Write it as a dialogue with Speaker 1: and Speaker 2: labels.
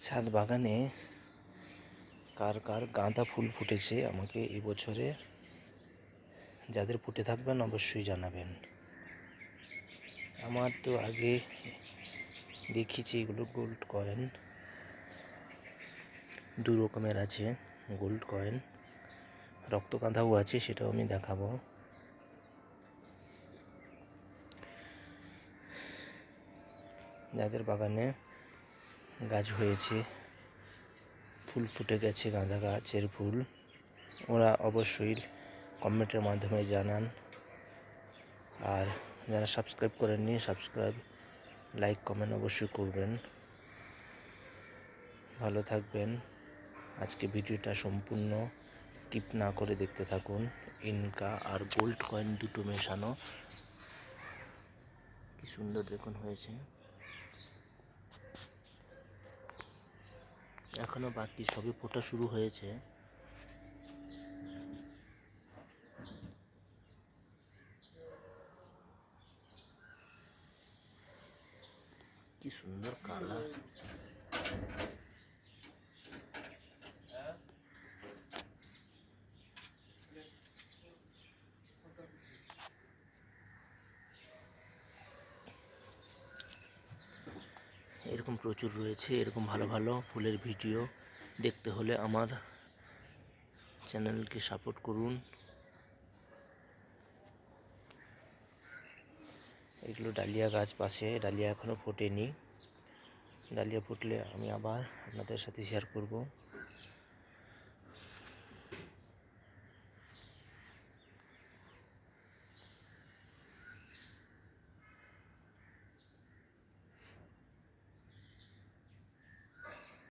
Speaker 1: ছাদ বাগানে কার কার গাঁদা ফুল ফুটেছে আমাকে এই বছরে যাদের ফুটে থাকবেন অবশ্যই জানাবেন। আমার তো আগে দেখেছি এগুলো গোল্ড কয়েন দু রকমের আছে গোল্ড কয়েন রক্ত রক্তকাঁথাও আছে, সেটাও আমি দেখাবো। যাদের বাগানে গাছ হয়েছে। ফুল ফুটে গেছে গাঁদা গাছের ফুল। ওরা অবশ্যই কমেন্টের মাধ্যমে জানান। আর যারা সাবস্ক্রাইব করেননি সাবস্ক্রাইব লাইক কমেন্ট অবশ্যই করবেন। ভালো থাকবেন। আজকে ভিডিওটা সম্পূর্ণ স্কিপ না করে দেখতে থাকুন। ইনকা আর গোল্ড কয়েন দুটো মেশানো। কি সুন্দর দেখুন হয়েছে। এখনও বাকি সবে ফোটা শুরু হয়েছে। কি সুন্দর কালার। এরকম প্রচুর রয়েছে, এরকম ভালো ভালো ফুলের ভিডিও দেখতে হলে আমার চ্যানেলকে সাপোর্ট করুন। এগুলো ডালিয়া গাছ পাশে, ডালিয়া এখনও ফোটেনি। ডালিয়া ফুটলে আমি আবার আপনাদের সাথে শেয়ার করব।